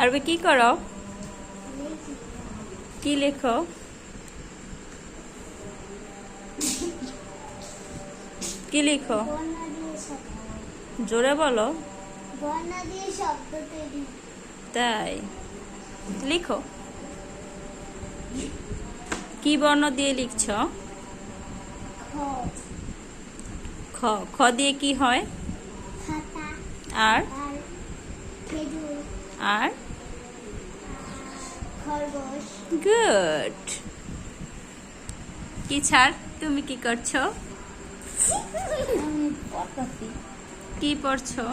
আরবি কি করো? কি লেখো? কি লিখো? বর্ণা দিয়ে শব্দ জোরে বলো। তাই। লিখো। কি বর্ণ দিয়ে লিখছ? খ। খ দিয়ে কি হয়? আর? আর? খরগোশ গুড কি ছাড়, তুমি কি করছ? কি পড়ছো?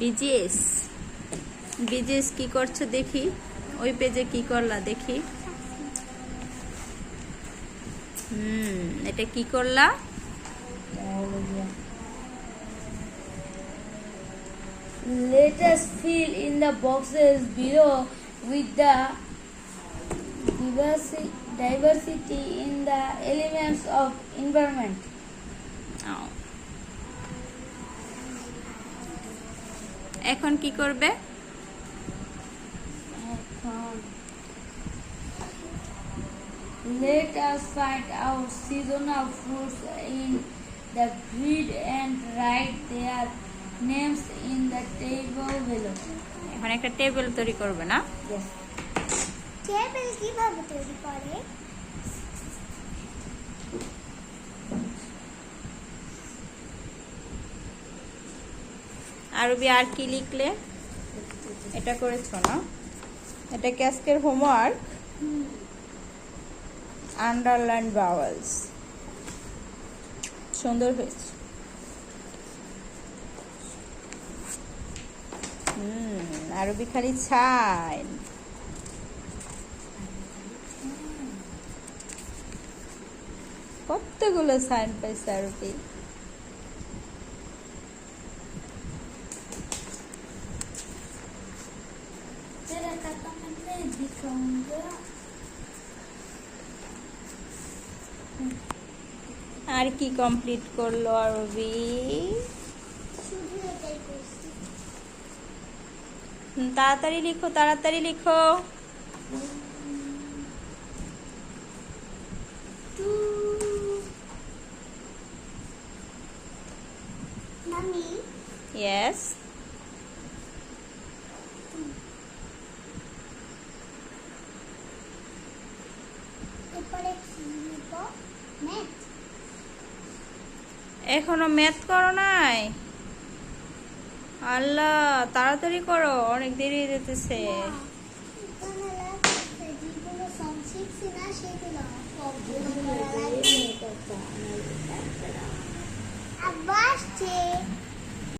বিজিএস বিজিএস কি করছ দেখি? ওই পেজে কি করলা দেখি? হুম, এটা কি করলা? Let us fill in the boxes below with the diversity, diversity in the elements of environment. এখন কি করবে Let us find out seasonal fruits in the grid and write their names in the table below. এখন একটা table তৈরি করবে না? Yes. Table কীভাবে তৈরি করে? আরবি আর কি লিখলে? এটা করেছ না? এটা কি আজকের হোমওয়ার্ক আন্ডারলাইন বাওয়েলস সুন্দর হয়েছে। হুম আরবি খালি ছাই কতগুলো সাইন পাইছে আরবি. আর কি কমপ্লিট করল আরবি শুধু এটাই করছি তাড়াতাড়ি লিখো তাড়াতাড়ি লিখো। ম্যাথ এখনও ম্যাথ করো নাই? আল্লাহ তাড়াতাড়ি করো অনেক দেরি হয়ে যেতেছে